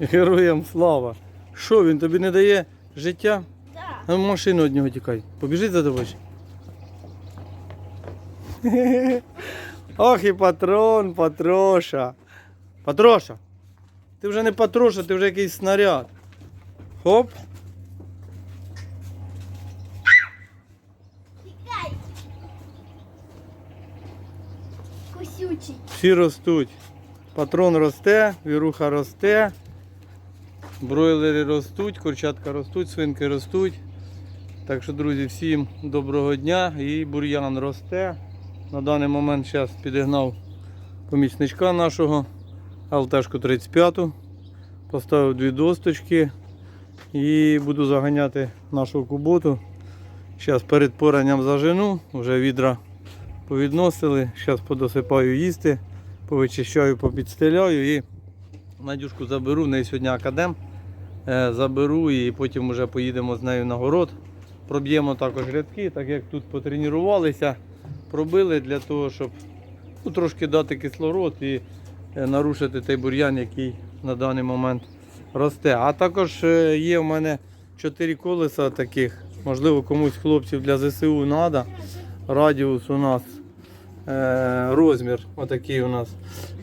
Героям слава. Що він тобі не дає життя? Да. А машину від нього тікай. Побіжить за тобою. Ох і патрон, патроша. Патроша. Ти вже не патроша, ти вже якийсь снаряд. Хоп. Тікай. Косючий. Всі ростуть. Патрон росте, віруха росте. Бройлери ростуть, курчатка ростуть, свинки ростуть. Так що, друзі, всім доброго дня. І бур'ян росте. На даний момент зараз підігнав помічничка нашого ЛТшку 35. Поставив дві досточки і буду заганяти нашу куботу. Зараз перед поранням зажену, вже відра повідносили. Зараз подосипаю їсти, повичищаю, попідстеляю і Надюшку заберу, в неї сьогодні академ. Е, Заберу і потім вже поїдемо з нею на город. Проб'ємо також рядки, так як тут потренувалися, пробили для того, щоб ну, трошки дати кислород і е, нарушити той бур'ян, який на даний момент росте. А також е, є в мене чотири колеса таких. Можливо, комусь хлопців для ЗСУ треба. Радіус у нас розмір отакий у нас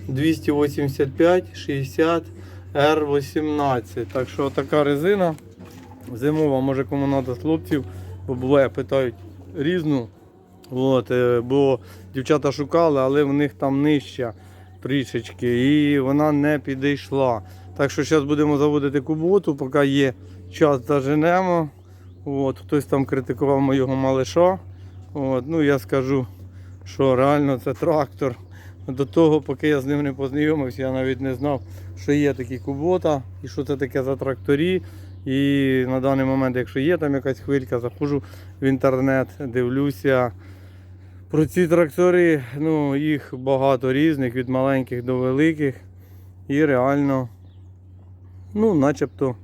285 60 R18. Так що така резина зимова, може кому треба хлопців, бо буває питають різну. От, е, бо дівчата шукали, але в них там нижча трішечки і вона не підійшла. Так що зараз будемо заводити куботу, поки є час заженемо. От, хтось там критикував моєго малиша. От, ну я скажу, що реально це трактор. До того, поки я з ним не познайомився, я навіть не знав, що є такі кубота і що це таке за тракторі. І на даний момент, якщо є там якась хвилька, заходжу в інтернет, дивлюся. Про ці трактори, ну, їх багато різних, від маленьких до великих. І реально, ну, начебто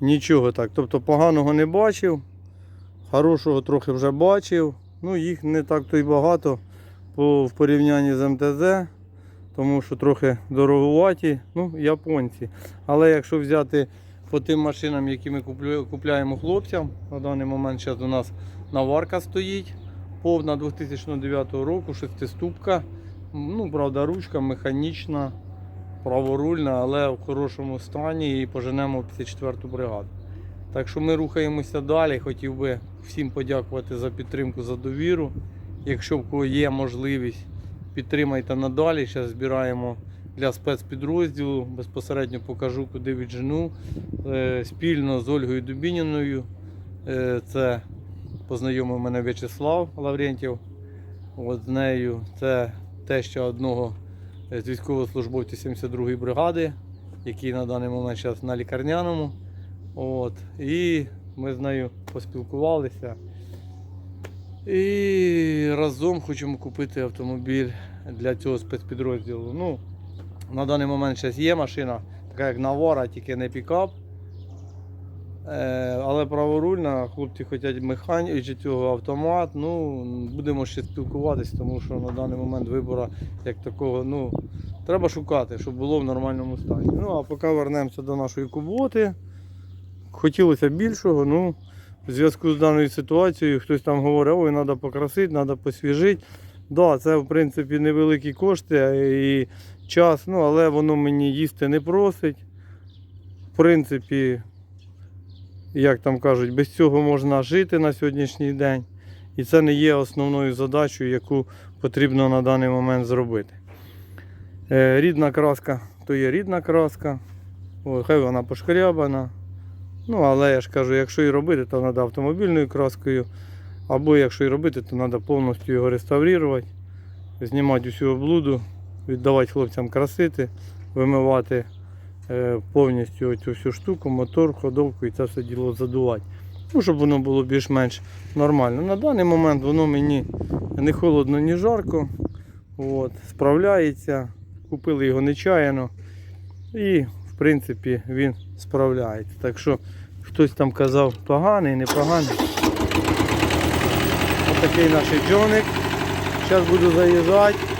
нічого так. Тобто поганого не бачив, хорошого трохи вже бачив. Ну, їх не так то й багато в порівнянні з МТЗ, тому що трохи дороговаті, ну, японці. Але якщо взяти по тим машинам, які ми купляємо хлопцям, на даний момент зараз у нас наварка стоїть, повна 2009 року, шестиступка. Ну, правда, ручка механічна, праворульна, але в хорошому стані і поженемо 54-ту бригаду. Так що ми рухаємося далі. Хотів би всім подякувати за підтримку, за довіру. Якщо в кого є можливість, підтримайте надалі. Зараз збираємо для спецпідрозділу. Безпосередньо покажу, куди віджену. Е, Спільно з Ольгою Дубініною. Е, Це познайомив мене В'ячеслав Лаврентів. От з нею це теща одного з військовослужбовців 72-ї бригади, який на даний момент зараз на лікарняному. От. І ми з нею поспілкувалися. І разом хочемо купити автомобіль для цього спецпідрозділу. Ну, на даний момент зараз є машина, така як Навара, тільки не пікап. Е, але праворульна, хлопці хочуть механіку чи цього автомат. Ну, будемо ще спілкуватися, тому що на даний момент вибору як такого, ну, треба шукати, щоб було в нормальному стані. Ну, а поки вернемося до нашої куботи. Хотілося більшого, ну, в зв'язку з даною ситуацією хтось там говорить, ой, треба покрасити, треба посвіжити. Да, це в принципі невеликі кошти і час, ну, але воно мені їсти не просить. В принципі, як там кажуть, без цього можна жити на сьогоднішній день. І це не є основною задачею, яку потрібно на даний момент зробити. Е, рідна краска то є рідна краска. О, хай вона пошкрябана. Ну, але я ж кажу, якщо і робити, то треба автомобільною краскою. Або якщо і робити, то треба повністю його реставрувати, знімати усю облуду, віддавати хлопцям красити, вимивати е, повністю цю всю штуку, мотор, ходовку і це все діло задувати. Ну, щоб воно було більш-менш нормально. На даний момент воно мені не холодно, ні жарко. От, справляється. Купили його нечаяно. І в принципі він справляється. Так що хтось там казав поганий, непоганий. Ось такий наш джоник. Зараз буду заїжджати.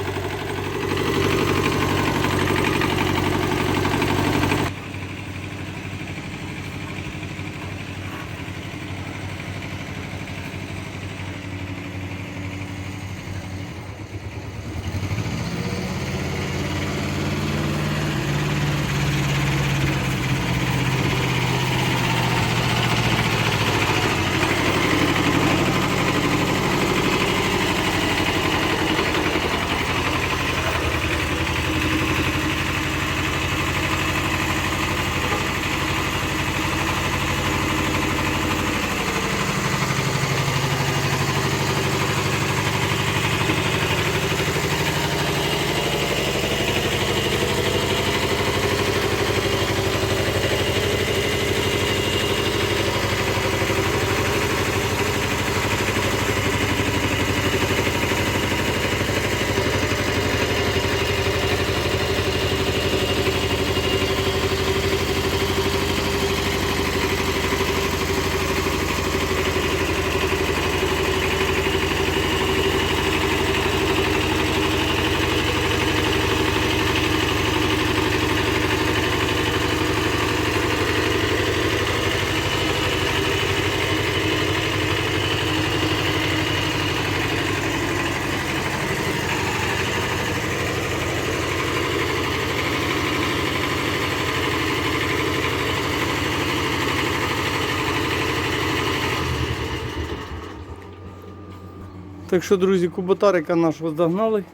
Так що, друзі, куботарика нашого загнали.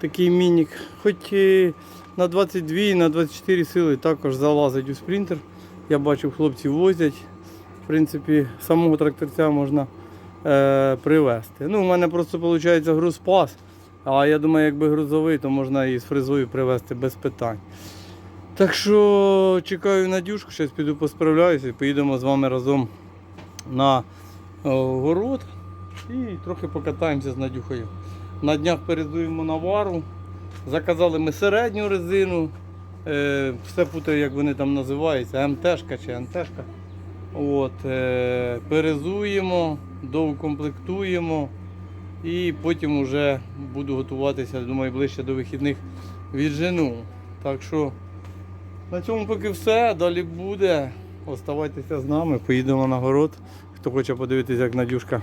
Такий мінік. Хоч і на 22 і на 24 сили також залазить у спринтер. Я бачив, хлопці возять. В принципі, самого тракторця можна е, привезти. Ну, у мене просто виходить грузпас. А я думаю, якби грузовий, то можна і з фрезою привезти без питань. Так що чекаю Надюшку, зараз піду посправляюся і поїдемо з вами разом на город і трохи покатаємося з Надюхою. На днях передуємо навару. Заказали ми середню резину. Е, все путаю, як вони там називаються, МТшка чи НТшка. От, е, перезуємо, доукомплектуємо і потім вже буду готуватися, думаю, ближче до вихідних віджену. Так що на цьому поки все. Далі буде. Оставайтеся з нами, поїдемо на город. Хто хоче подивитися, як Надюшка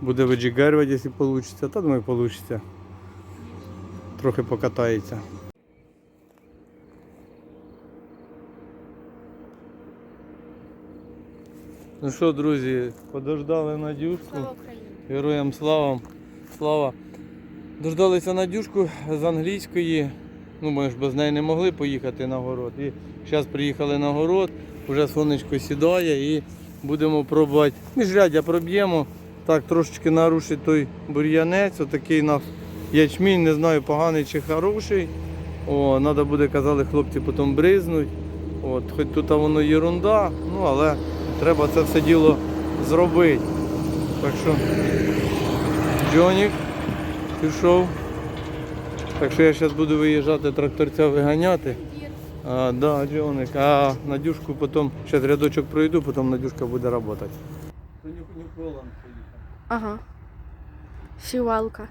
буде виджигерювати, якщо вийде. Та думаю, вийде. Трохи покатається. Ну що, друзі, подождали Надюшку. Героям слава. Слава. Дождалися Надюшку з англійської. Ну, ми ж без неї не могли поїхати на город. І зараз приїхали на город, вже сонечко сідає і будемо пробувати. Міжрядя проб'ємо. Так, трошечки нарушить той бур'янець. Отакий нас ячмінь, не знаю, поганий чи хороший. О, треба буде, казали хлопці, потім бризнуть. От, хоч тут воно єрунда, ну але треба це все діло зробити. Так що Джонік пішов. Так що я зараз буду виїжджати тракторця виганяти. А, да, Джоник. А Надюшку потім, зараз рядочок пройду, потім Надюшка буде працювати. Aham. Chihuahua.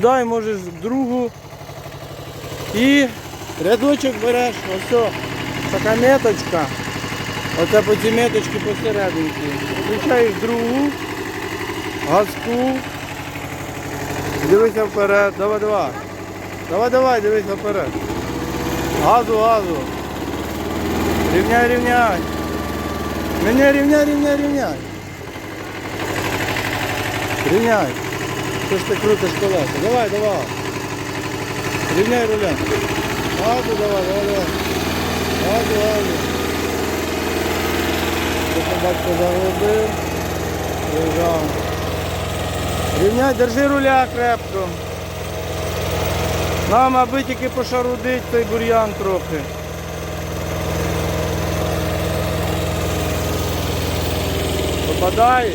Сідай, можеш в другу. І рядочок береш, ось така меточка. Оце по цій меточці посерединці. Включаєш другу, газку. Дивися вперед. Давай, давай. Давай, давай, дивися вперед. Газу, газу. Рівняй, рівняй. Рівняй, рівняй, рівняй, рівняй. Рівняй. Що ж ти крутиш колеса? Давай, давай. Рівняй руля. Газу давай, давай, давай. Газу, газу. Батько загубив. Лежав. Рівняй, держи руля крепко. Нам аби тільки пошарудить той бур'ян трохи. Попадає.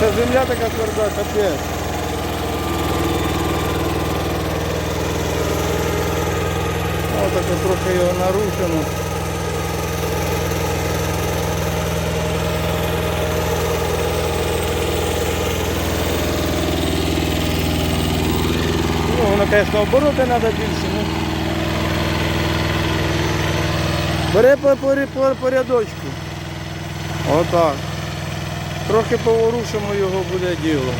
Це земля така тверда, капець. Ось так трохи його нарушено. Ну, воно, звісно, обороти треба більше. Ну. Бери по, по, по, по рядочку. Отак. Трохи поворушимо його буде діло.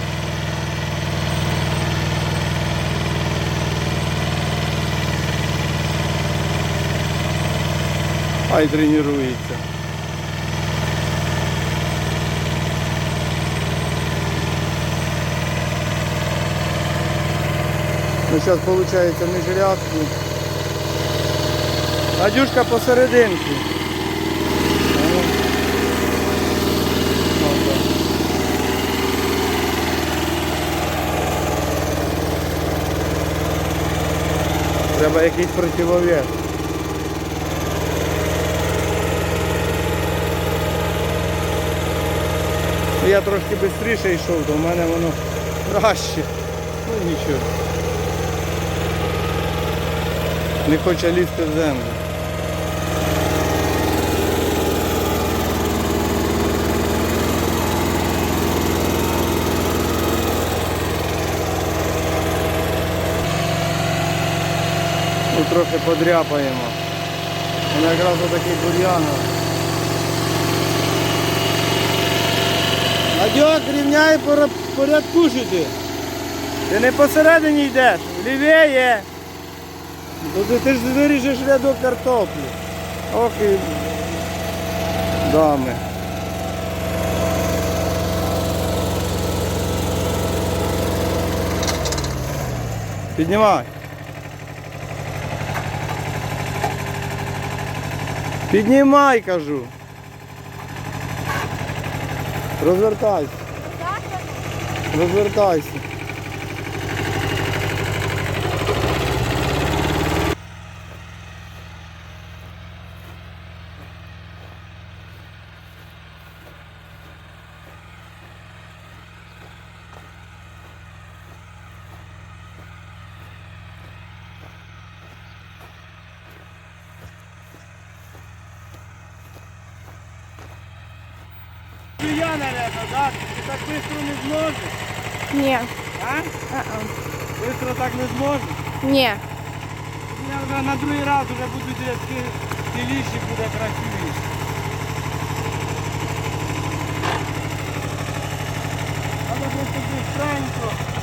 Хай тренується. Ну, зараз виходить міжрядку. Надюшка посерединку. треба якийсь противовес. Ну, я трошки швидше йшов, то в мене воно краще. Ну нічого. Не хоче лізти в землю. Трохи подряпаємо. Воно якраз отакий бур'ян. Надьок, рівняй пора- порядкушити. Ти не посередині йдеш, лівіє. То ти, ти ж виріжеш рядок картоплі. Ох і дами. Піднімай. Піднімай, кажу. Розвертайся. Розвертайся. Я, наверное, да? Ти так швидко не зможеш. Ні. А? А-а. Швидко так не зможеш. Ні. Я вже на другий раз вже буду дітки ціліші, буде красивіше. Треба просто быстренько.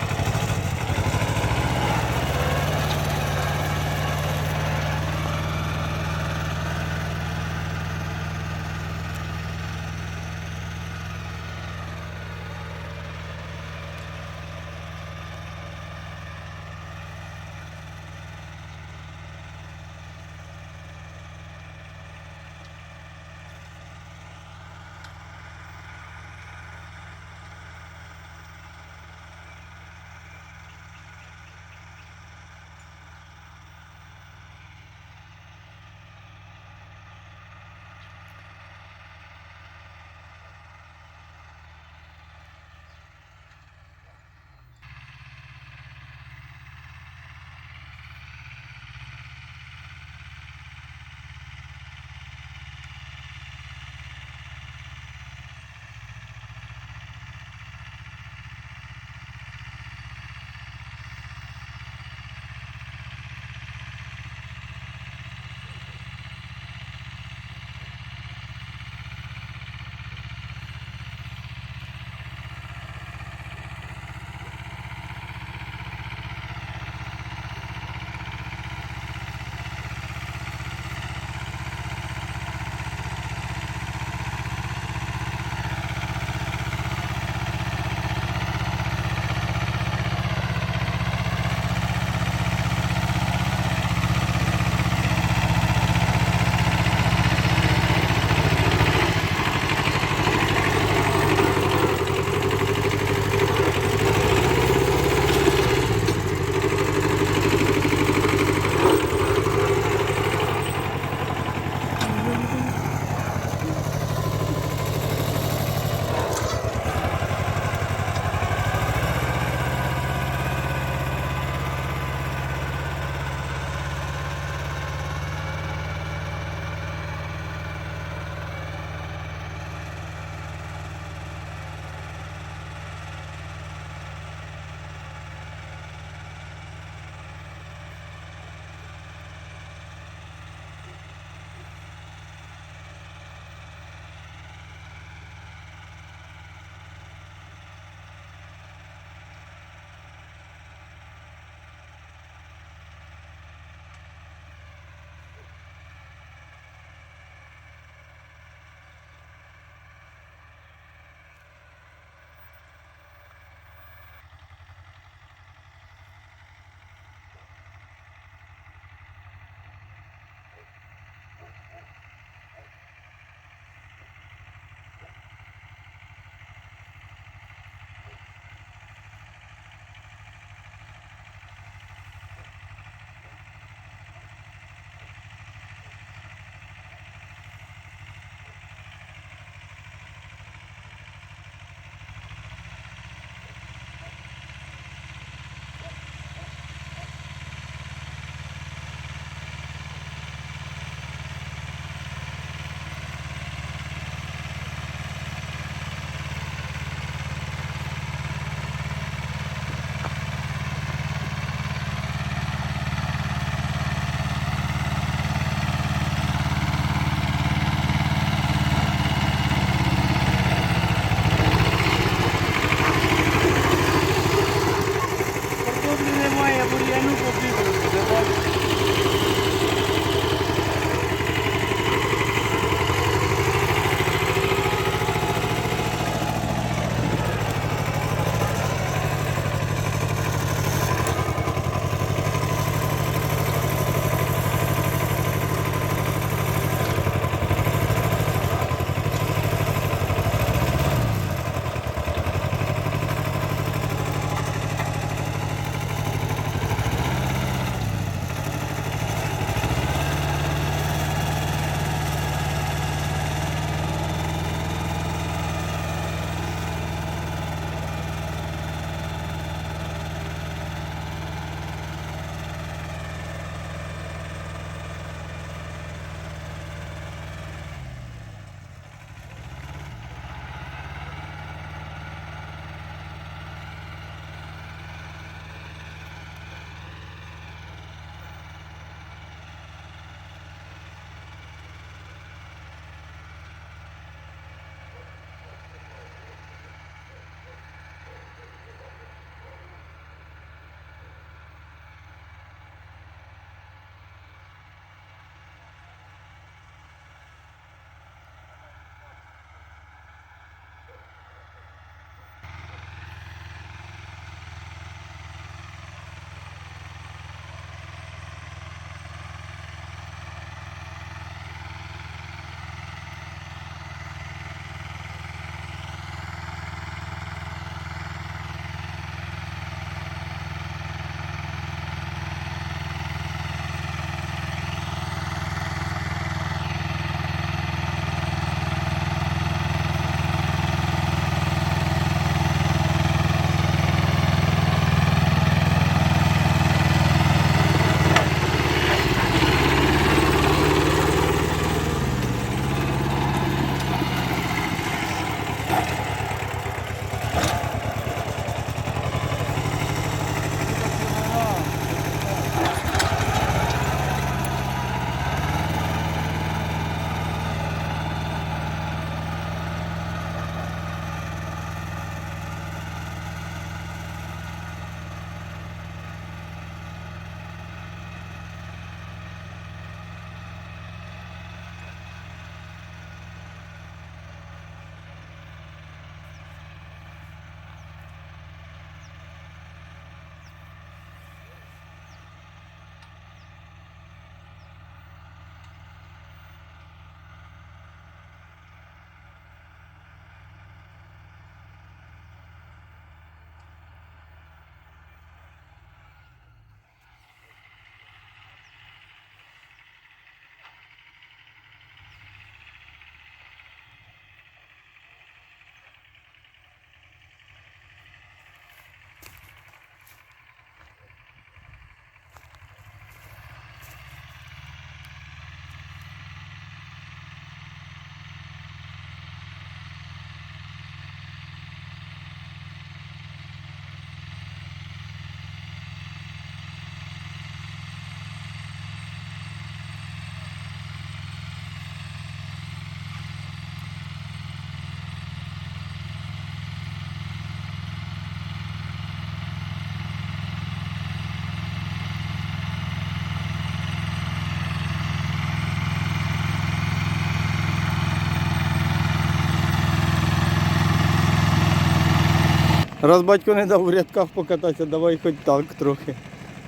Раз батько не дав у рядках покататися, давай хоч так трохи.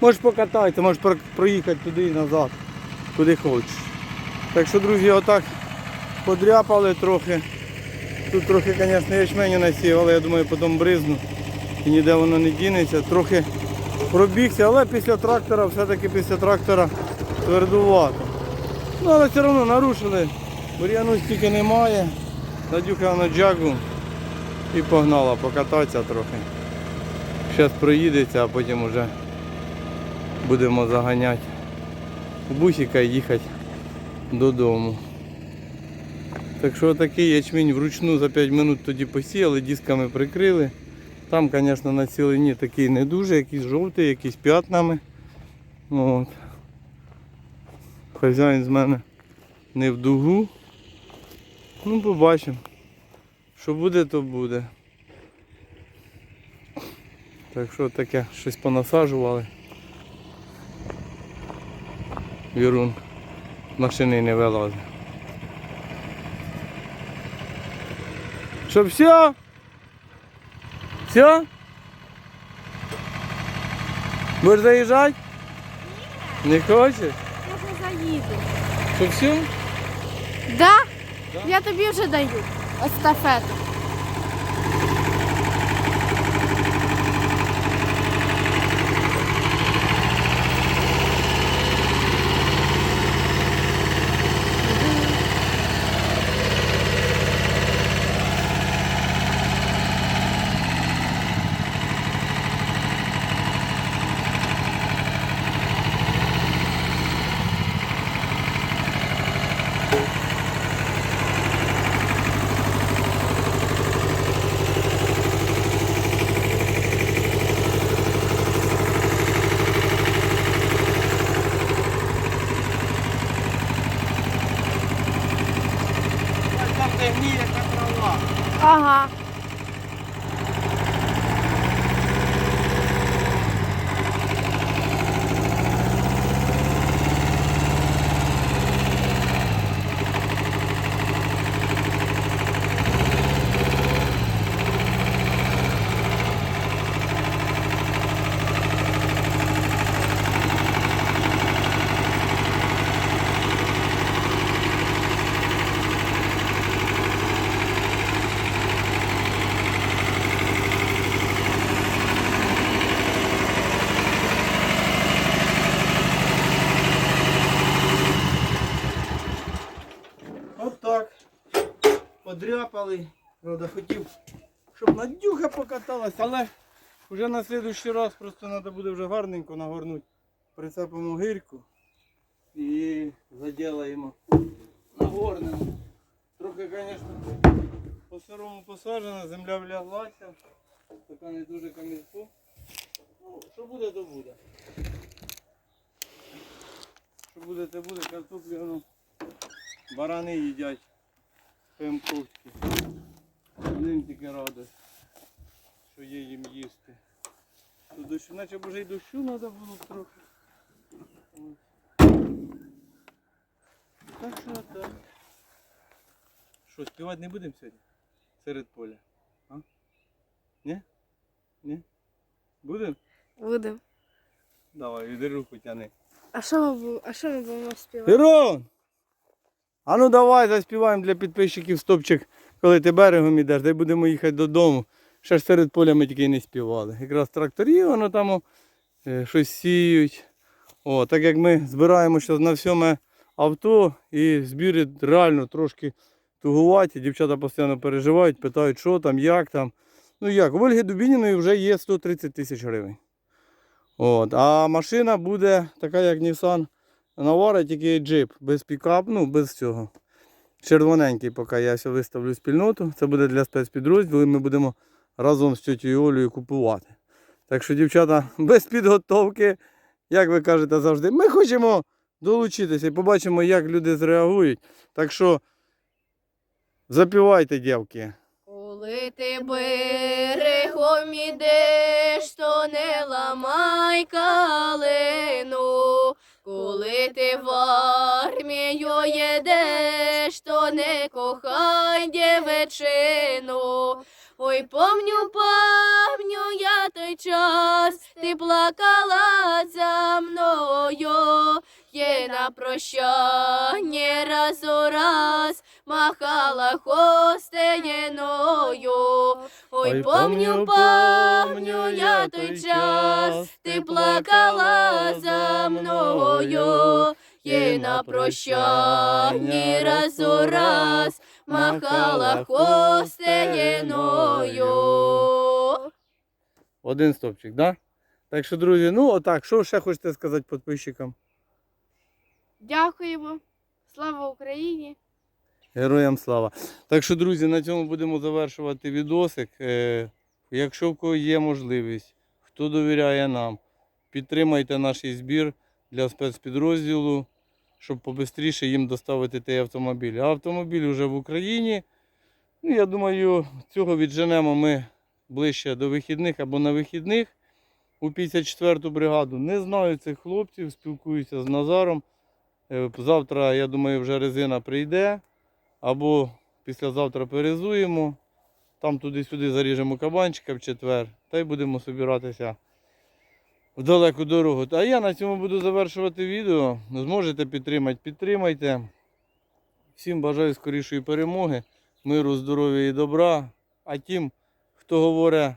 Можеш покататися, можеш проїхати туди і назад, куди хочеш. Так що, друзі, отак подряпали трохи. Тут трохи, звісно, ячменю насів, але я думаю, потім бризну і ніде воно не дінеться. Трохи пробігся, але після трактора, все-таки після трактора твердувато. Ну, але все одно нарушили. Бур'яну стільки немає. Надюха на джагу і погнала покататися трохи. Зараз проїдеться, а потім вже будемо заганяти в бусика і їхати додому. Так що такий ячмінь вручну за 5 минут тоді посіяли, дисками прикрили. Там, звісно, на цілині такий не дуже, якийсь жовтий, якийсь п'ятнами. От. Хазяїн з мене не в дугу. Ну, побачимо. Що буде, то буде. Так що таке щось понасаджували. Вірун машини не вилазить. Що все? Все? Будеш заїжджати? Не хочеш? Я вже заїду. Що все? Да? Я тобі вже даю. Естафету. Там де гніє та трава. Ага. От так. Подряпали. Правда, хотів, щоб Надюха покаталась, але вже на наступний раз просто треба буде вже гарненько нагорнути прицепимо гирьку і заділаємо. Нагорнемо. Трохи, звісно, по сирому посаджена, земля вляглася. Така не дуже камільфу. Ну, що буде, то буде. Що буде, то буде. Картоплю, ну, барани їдять. Пемковські. Ним тільки радость, що є їм їсти. Тут дощу, наче б вже й дощу треба було трохи. Так що так. Що, співати не будемо сьогодні? Серед поля. А? Ні? Ні? Будемо? Будем. Давай, іди руку тяни. А що ми, а що ми будемо співати? Ірон! А ну давай заспіваємо для підписчиків стопчик, коли ти берегом ідеш, дай будемо їхати додому. Ще ж серед поля ми тільки не співали. Якраз тракторі воно там е, щось сіють. О, так як ми збираємо зараз на всьоме авто і збіри реально трошки тугуваті. Дівчата постійно переживають, питають, що там, як там. Ну як, у Ольги Дубініної вже є 130 тисяч гривень. От. А машина буде така, як Nissan Navara, тільки джип, без пікап, ну без цього. Червоненький, поки я виставлю спільноту. Це буде для спецпідрозділів, ми будемо разом з тьотю Олею купувати. Так що, дівчата, без підготовки, як ви кажете завжди, ми хочемо долучитися і побачимо, як люди зреагують. Так що запівайте, дівки. Коли ти берегом ідеш, то не ламай калину. Коли ти в армію їдеш, то не кохай дівчину. Ой, помню, помню я той час, ти плакала за мною, є на прощання раз у раз, махала хостеєною. Ой, помню, помню я той час, ти плакала за мною, є на прощання раз у раз, махала хостеєною. Один стопчик, да? Так що, друзі, ну отак, що ще хочете сказати підписчикам? Дякуємо. Слава Україні! Героям слава. Так що, друзі, на цьому будемо завершувати відосик. Е, якщо в кого є можливість, хто довіряє нам, підтримайте наш збір для спецпідрозділу, щоб побистріше їм доставити той автомобіль. А автомобіль вже в Україні. Ну, я думаю, цього відженемо ми ближче до вихідних або на вихідних у 54-ту бригаду. Не знаю цих хлопців, спілкуюся з Назаром. Е, Завтра, я думаю, вже резина прийде. Або післязавтра перезуємо, там туди-сюди заріжемо кабанчика в четвер, та й будемо собиратися в далеку дорогу. А я на цьому буду завершувати відео. Зможете підтримати, підтримайте. Всім бажаю скорішої перемоги, миру, здоров'я і добра. А тим, хто говорить,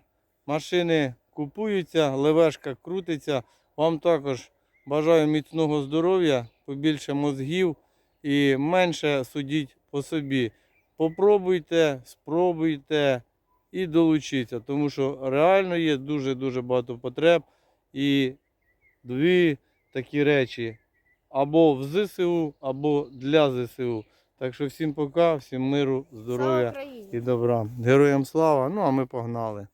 машини купуються, левешка крутиться, вам також бажаю міцного здоров'я, побільше мозгів і менше судіть по собі. Попробуйте, спробуйте і долучіться, тому що реально є дуже-дуже багато потреб. І дві такі речі або в ЗСУ, або для ЗСУ. Так що всім пока, всім миру, здоров'я і добра. Героям слава! Ну а ми погнали.